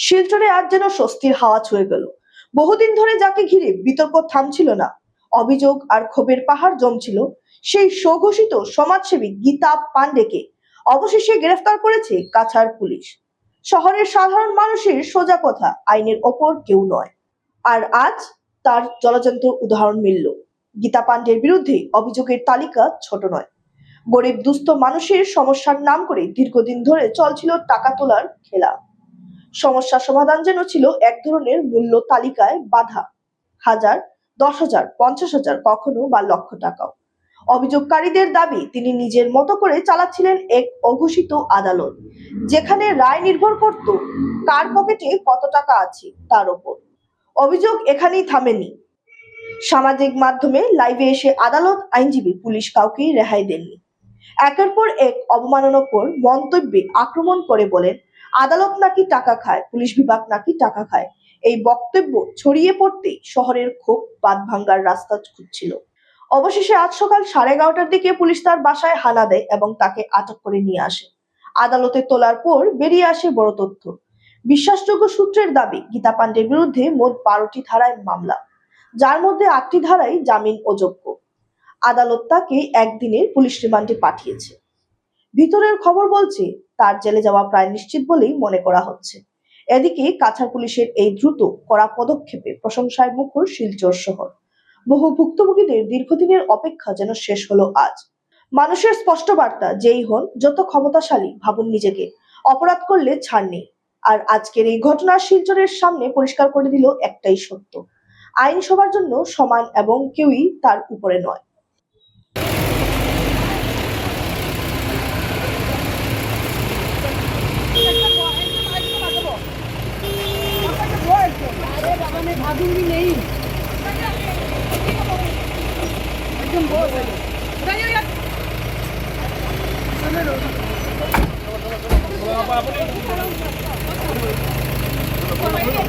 শিলচরে আজ যেন স্বস্তির হাওয়া ছুঁয়ে গেল। বহুদিন ধরে যাকে ঘিরে বিতর্ক থামছিল না। অভিযোগ আর ক্ষোভের পাহাড় জমছিল। সেই স্বঘোষিত সমাজসেবী গীতা পান্ডেকে অবশেষে গ্রেফতার করেছে কাছাড় পুলিশ। শহরের সাধারণ মানুষের সোজা কথা, আইনের ওপর কেউ নয়। আর আজ তার জলজন্ত উদাহরণ মিলল। গীতা পান্ডের বিরুদ্ধে অভিযোগের তালিকা ছোট নয়। গরিব দুস্থ মানুষের সমস্যার নাম করে দীর্ঘদিন ধরে চলছিল টাকা তোলার খেলা। সমস্যা সমাধান যেন ছিল এক ধরনের মূল্য তালিকায় বাধা। হাজার, দশ হাজার, পঞ্চাশ হাজার কখনো বা লক্ষ টাকাও। অভিযোগকারীদের দাবি, তিনি নিজের মতো করে চালাচ্ছিলেন এক অঘোষিত আদালত, যেখানে রায় নির্ভর করত কার পকেটে কত টাকা আছে তার ওপর। অভিযোগ এখানেই থামেনি। সামাজিক মাধ্যমে লাইভে এসে আদালত আইনজীবী পুলিশ কাউকেই রেহাই দেননি। একের পর এক অবমাননাকর মন্তব্যে আক্রমণ করে বলেন আদালত নাকি টাকা খায়, পুলিশ বিভাগ নাকি টাকা খায়? এই বক্তব্য ছড়িয়ে পড়তেই শহরের ক্ষোভ বাদ ভাঙ্গার রাস্তা খুঁজছিল। অবশেষে আজ সকাল সাড়ে এগারোটার দিকে পুলিশ তার বাসায় হানা দেয় এবং তাকে আটক করে নিয়ে আসে। আদালতে তোলার পর বেরিয়ে আসে বড় তথ্য। বিশ্বাসযোগ্য সূত্রের দাবি, গীতা পাণ্ডের বিরুদ্ধে মোট বারোটি ধারায় মামলা, যার মধ্যে আটটি ধারাই জামিন অযোগ্য আদালত তাকে একদিনের পুলিশ রিমান্ডে পাঠিয়েছে। ভিতরের খবর বলছে, তার জেলে যাওয়া প্রায় নিশ্চিত বলেই মনে করা হচ্ছে। এদিকে কাছাড় পুলিশের এই দ্রুত কড়া পদক্ষেপে প্রশংসায় মুখর শিলচর শহর। বহু ভুক্তভোগীদের দীর্ঘদিনের অপেক্ষা যেন শেষ হলো আজ। মানুষের স্পষ্ট বার্তা, যেই হন, যত ক্ষমতাশালী, ভাবুন নিজেকে। অপরাধ করলে ছাড় নেই। আর আজকের এই ঘটনা শিলচরের সামনে পরিষ্কার করে দিল একটাই সত্য। আইন সবার জন্য সমান এবং কেউই তার উপরে নয়। Cadê o menino? Cadê ele? Cadê o menino? Cadê o Cadê o menino? Cadê o menino? Cadê o menino? Cadê o menino?